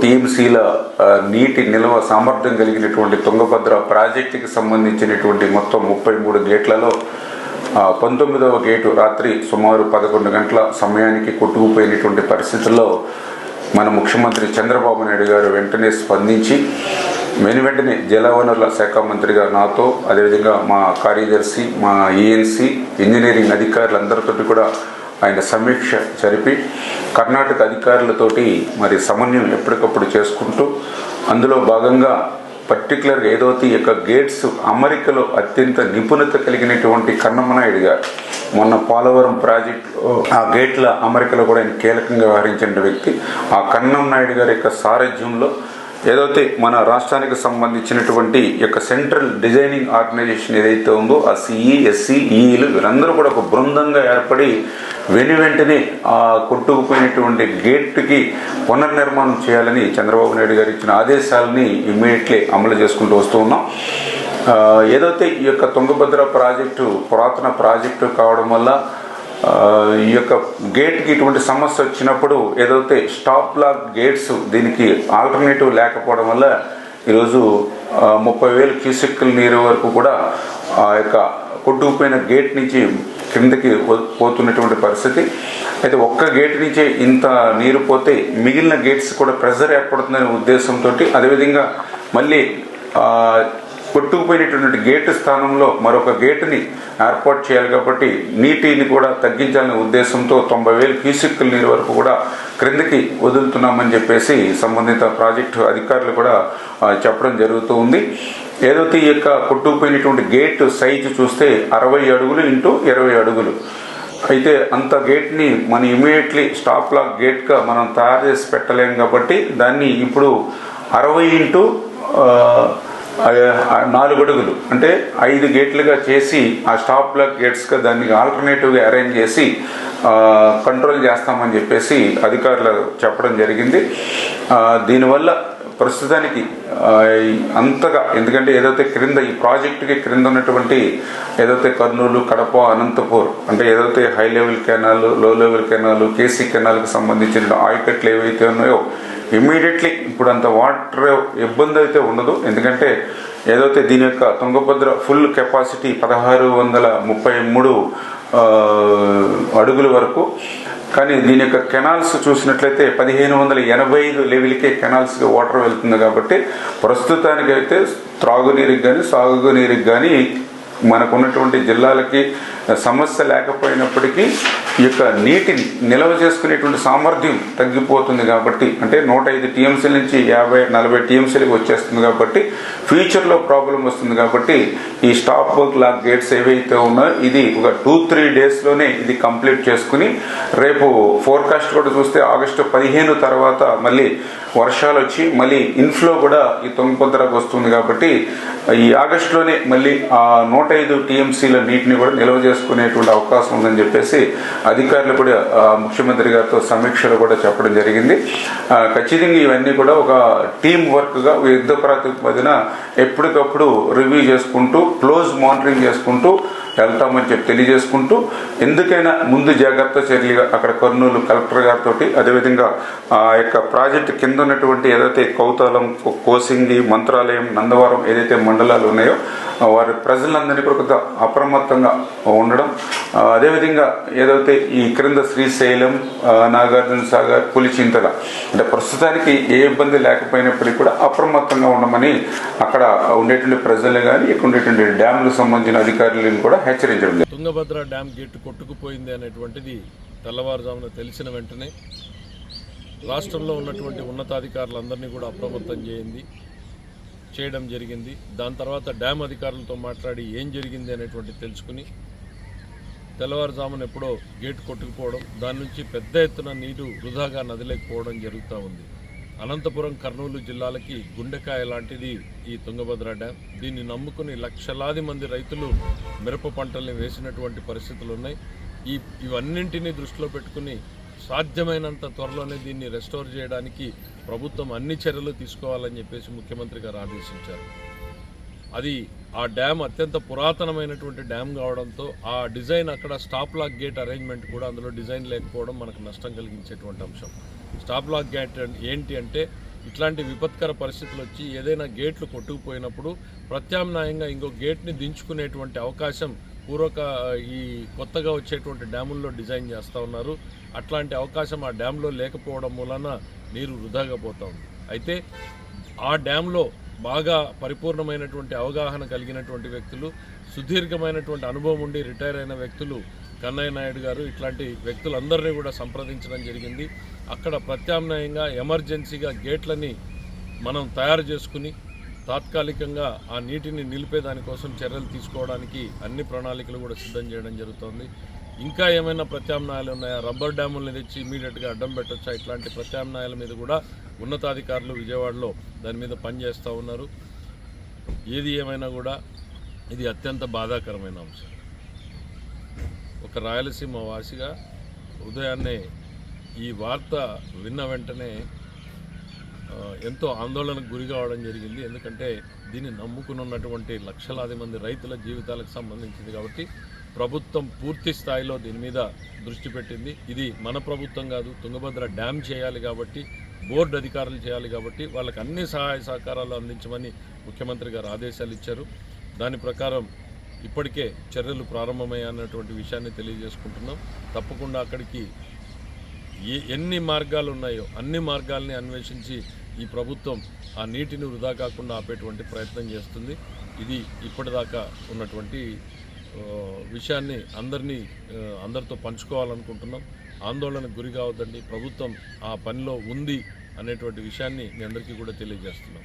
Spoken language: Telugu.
టీఎంసీల నీటి నిల్వ సామర్థ్యం కలిగినటువంటి తుంగభద్ర ప్రాజెక్టుకి సంబంధించినటువంటి మొత్తం ముప్పై మూడు గేట్లలో పంతొమ్మిదవ గేటు రాత్రి సుమారు పదకొండు గంటల సమయానికి కొట్టుకుపోయినటువంటి పరిస్థితుల్లో మన ముఖ్యమంత్రి చంద్రబాబు నాయుడు గారు వెంటనే స్పందించి వెను వెంటనే జలవనరుల శాఖ మంత్రిగా నాతో అదేవిధంగా మా కార్యదర్శి మా ఏఎన్సీ ఇంజనీరింగ్ అధికారులందరితోటి కూడా ఆయన సమీక్ష జరిపి కర్ణాటక అధికారులతోటి మరి సమన్వయం ఎప్పటికప్పుడు చేసుకుంటూ అందులో భాగంగా పర్టికులర్గా ఏదైతే ఈ యొక్క గేట్స్ అమరికలో అత్యంత నిపుణత కలిగినటువంటి కన్నమ్మనాయుడు గారు. మొన్న పోలవరం ప్రాజెక్టులో ఆ గేట్ల అమరికలో కూడా ఆయన కీలకంగా వ్యవహరించిన వ్యక్తి. ఆ కన్నం నాయుడు గారి యొక్క సారథ్యంలో ఏదైతే మన రాష్ట్రానికి సంబంధించినటువంటి యొక్క సెంట్రల్ డిజైనింగ్ ఆర్గనైజేషన్ ఏదైతే ఉందో ఆ సిఈ ఎస్సీ ఈఈలు వీరందరూ కూడా ఒక బృందంగా ఏర్పడి వెను వెంటనే ఆ కొట్టుకుపోయినటువంటి గేట్కి పునర్నిర్మాణం చేయాలని చంద్రబాబు నాయుడు గారు ఇచ్చిన ఆదేశాలని ఇమీడియట్లీ అమలు చేసుకుంటూ వస్తూ ఉన్నాం. ఏదైతే ఈ యొక్క తుంగభద్ర ప్రాజెక్టు పురాతన ప్రాజెక్టు కావడం వల్ల ఈ యొక్క గేట్కి ఇటువంటి సమస్య వచ్చినప్పుడు ఏదైతే స్టాప్ లాక్ గేట్స్ దీనికి ఆల్టర్నేటివ్ లేకపోవడం వల్ల ఈరోజు ముప్పై వేలు క్యూసెక్కుల నీరు వరకు కూడా ఆ యొక్క కొట్టుకుపోయిన గేట్ నుంచి క్రిందికి పోతున్నటువంటి పరిస్థితి. అయితే ఒక్క గేట్ నుంచే ఇంత నీరు పోతే మిగిలిన గేట్స్ కూడా ప్రెజర్ ఏర్పడుతుందనే ఉద్దేశంతో అదేవిధంగా మళ్ళీ కొట్టుకుపోయినటువంటి గేటు స్థానంలో మరొక గేటుని ఏర్పాటు చేయాలి కాబట్టి నీటిని కూడా తగ్గించాలనే ఉద్దేశంతో తొంభై వేల క్యూసెక్కుల నీరు వరకు కూడా క్రిందకి వదులుతున్నామని చెప్పేసి సంబంధిత ప్రాజెక్టు అధికారులు కూడా చెప్పడం జరుగుతూ ఉంది. ఏదైతే ఈ యొక్క కొట్టుకుపోయినటువంటి గేటు సైజు చూస్తే అరవై అడుగులు ఇంటూ ఇరవై అడుగులు. అయితే అంత గేట్ని మనం ఇమీడియట్లీ స్టాప్ లాక్ గేట్గా మనం తయారు చేసి పెట్టలేం కాబట్టి దాన్ని ఇప్పుడు అరవై ఇంటూ నాలుగు అడుగులు. అంటే ఐదు గేట్లుగా చేసి ఆ స్టాప్ బ్లాక్ గేట్స్గా దాన్ని ఆల్టర్నేటివ్గా అరేంజ్ చేసి కంట్రోల్ చేస్తామని చెప్పేసి అధికారులు చెప్పడం జరిగింది. దీనివల్ల ప్రస్తుతానికి అంతగా ఎందుకంటే ఏదైతే క్రింద ఈ ప్రాజెక్టుకి క్రింద ఉన్నటువంటి ఏదైతే కర్నూలు కడప అనంతపూర్ అంటే ఏదైతే హై లెవెల్ కెనాల్లో లెవెల్ కెనాల్ కేసీ కెనాల్కి సంబంధించిన ఆయకట్లు ఏవైతే ఉన్నాయో ఇమ్మీడియట్లీ ఇప్పుడు అంత వాటర్ ఇబ్బంది అయితే ఉండదు. ఎందుకంటే ఏదైతే దీని యొక్క తుంగభద్ర ఫుల్ కెపాసిటీ పదహారు వందల ముప్పై మూడు అడుగుల వరకు కానీ దీని యొక్క కెనాల్స్ చూసినట్లయితే పదిహేను వందల ఎనభై ఐదు లెవెల్కే కెనాల్స్కి వాటర్ వెళ్తుంది కాబట్టి ప్రస్తుతానికైతే త్రాగునీరుకి కానీ సాగునీరుకి కానీ మనకు ఉన్నటువంటి జిల్లాలకి సమస్య లేకపోయినప్పటికీ ఈ యొక్క నీటిని నిల్వ చేసుకునేటువంటి సామర్థ్యం తగ్గిపోతుంది కాబట్టి అంటే నూట ఐదు టీఎంసీల నుంచి యాభై నలభై టీఎంసీలకు వచ్చేస్తుంది కాబట్టి ఫ్యూచర్లో ప్రాబ్లం వస్తుంది కాబట్టి ఈ స్టాప్ వర్క్ లాక్ గేట్స్ ఏవైతే ఉన్నాయో ఇది ఒక టూ త్రీ డేస్లోనే ఇది కంప్లీట్ చేసుకుని రేపు ఫోర్కాస్ట్ కూడా చూస్తే ఆగస్టు పదిహేను తర్వాత మళ్ళీ వర్షాలు వచ్చి మళ్ళీ ఇన్ఫ్లో కూడా ఈ తుంగభద్రకు వస్తుంది కాబట్టి ఈ ఆగస్టులోనే మళ్ళీ ఆ నూట ఐదు టీఎంసీల నీటిని కూడా నిల్వ చేసుకునేటువంటి అవకాశం ఉందని చెప్పేసి అధికారులు కూడా ముఖ్యమంత్రి గారితో సమీక్షలు కూడా చెప్పడం జరిగింది. ఖచ్చితంగా ఇవన్నీ కూడా ఒక టీం వర్క్గా యుద్ధ ప్రాతిపదిన ఎప్పటికప్పుడు రివ్యూ చేసుకుంటూ మానిటరింగ్ చేసుకుంటూ వెళ్తామని చెప్పి తెలియజేసుకుంటూ ఎందుకైనా ముందు జాగ్రత్త చర్యలుగా అక్కడ కర్నూలు కలెక్టర్ గారితో అదేవిధంగా ఆ యొక్క ప్రాజెక్టు కింద ఉన్నటువంటి ఏదైతే కౌతాలం కోసింగి మంత్రాలయం నందవరం ఏదైతే మండలాలు ఉన్నాయో వారి ప్రజలందరినీ కూడా కొంత అప్రమత్తంగా ఉండడం. అదేవిధంగా ఏదైతే ఈ క్రింద శ్రీశైలం నాగార్జున సాగర్ పులిచింతల అంటే ప్రస్తుతానికి ఏ ఇబ్బంది లేకపోయినప్పటికీ కూడా అప్రమత్తంగా ఉండమని అక్కడ ఉండేటువంటి ప్రజలు కానీ ఇక్కడ ఉండేటువంటి డ్యాములకు సంబంధించిన అధికారులను కూడా హెచ్చరించడం తుంగభద్ర డ్యామ్ గేట్ కొట్టుకుపోయింది అనేటువంటిది తెల్లవారుజామున తెలిసిన వెంటనే రాష్ట్రంలో ఉన్నటువంటి ఉన్నతాధికారులందరినీ కూడా అప్రమత్తం చేయింది. చేయడం జరిగింది. దాని తర్వాత డ్యామ్ అధికారులతో మాట్లాడి ఏం జరిగింది అనేటువంటి తెలుసుకుని తెల్లవారుజామున ఎప్పుడో గేట్ కొట్టుకుపోవడం దాని నుంచి పెద్ద ఎత్తున నీరు వృధాగా నదిలేకపోవడం జరుగుతూ ఉంది. అనంతపురం కర్నూలు జిల్లాలకి గుండెకాయ లాంటిది ఈ తుంగభద్ర డ్యామ్. దీన్ని నమ్ముకుని లక్షలాది మంది రైతులు మిరప పంటల్ని వేసినటువంటి పరిస్థితులు ఉన్నాయి ఈ ఇవన్నింటినీ దృష్టిలో పెట్టుకుని సాధ్యమైనంత త్వరలోనే దీన్ని రెస్టోర్ చేయడానికి ప్రభుత్వం అన్ని చర్యలు తీసుకోవాలని చెప్పేసి ముఖ్యమంత్రి గారు ఆదేశించారు. అది ఆ డ్యామ్ అత్యంత పురాతనమైనటువంటి డ్యామ్ కావడంతో ఆ డిజైన్ అక్కడ స్టాప్ లాక్ గేట్ అరేంజ్మెంట్ కూడా అందులో డిజైన్ లేకపోవడం మనకు నష్టం కలిగించేటువంటి అంశం. స్టాప్ లాక్ గేట్ ఏంటి అంటే ఇట్లాంటి విపత్కర పరిస్థితులు వచ్చి ఏదైనా గేట్లు కొట్టుకుపోయినప్పుడు ప్రత్యామ్నాయంగా ఇంకో గేట్ని దించుకునేటువంటి అవకాశం పూర్వక ఈ కొత్తగా వచ్చేటువంటి డ్యాముల్లో డిజైన్ చేస్తూ ఉన్నారు. అట్లాంటి అవకాశం ఆ డ్యాంలో లేకపోవడం మూలన నీరు వృధాగా పోతూ ఉంది. అయితే ఆ డ్యాంలో బాగా పరిపూర్ణమైనటువంటి అవగాహన కలిగినటువంటి వ్యక్తులు సుదీర్ఘమైనటువంటి అనుభవం ఉండి రిటైర్ అయిన వ్యక్తులు కన్నయ్య నాయుడు గారు ఇట్లాంటి వ్యక్తులందరినీ కూడా సంప్రదించడం జరిగింది. అక్కడ ప్రత్యామ్నాయంగా ఎమర్జెన్సీగా గేట్లని మనం తయారు చేసుకుని తాత్కాలికంగా ఆ నీటిని నిలిపే దానికోసం చర్యలు తీసుకోవడానికి అన్ని ప్రణాళికలు కూడా సిద్ధం చేయడం జరుగుతోంది. ఇంకా ఏమైనా ప్రత్యామ్నాయాలు ఉన్నాయా? రబ్బర్ డ్యాముల్ని తెచ్చి ఇమీడియట్గా అడ్డం పెట్టొచ్చా? ఇట్లాంటి ప్రత్యామ్నాయాల మీద కూడా ఉన్నతాధికారులు విజయవాడలో దాని మీద పనిచేస్తూ ఉన్నారు. ఏది ఏమైనా కూడా ఇది అత్యంత బాధాకరమైన అంశం. ఒక రాయలసీమ వాసిగా ఉదయాన్నే ఈ వార్త విన్న వెంటనే ఎంతో ఆందోళనకు గురి కావడం జరిగింది. ఎందుకంటే దీన్ని నమ్ముకుని ఉన్నటువంటి లక్షలాది మంది రైతుల జీవితాలకు సంబంధించింది కాబట్టి ప్రభుత్వం పూర్తి స్థాయిలో దీని మీద దృష్టి పెట్టింది. ఇది మన ప్రభుత్వం కాదు తుంగభద్ర డ్యామ్ చేయాలి కాబట్టి బోర్డు అధికారులు చేయాలి కాబట్టి వాళ్ళకి అన్ని సహాయ సహకారాలు అందించమని ముఖ్యమంత్రి గారు ఆదేశాలు ఇచ్చారు. దాని ప్రకారం ఇప్పటికే చర్యలు ప్రారంభమయ్యాయన్నటువంటి విషయాన్ని తెలియజేసుకుంటున్నాం. తప్పకుండా అక్కడికి ఏ ఎన్ని మార్గాలు ఉన్నాయో అన్ని మార్గాల్ని అన్వేషించి ఈ ప్రభుత్వం ఆ నీటిని వృధా కాకుండా ఆపేటువంటి ప్రయత్నం చేస్తుంది. ఇది ఇప్పటిదాకా ఉన్నటువంటి విషయాన్ని అందరినీ అందరితో పంచుకోవాలనుకుంటున్నాం. ఆందోళనకు గురి కావద్దండి. ప్రభుత్వం ఆ పనిలో ఉంది అనేటువంటి విషయాన్ని మీ అందరికీ కూడా తెలియజేస్తున్నాం.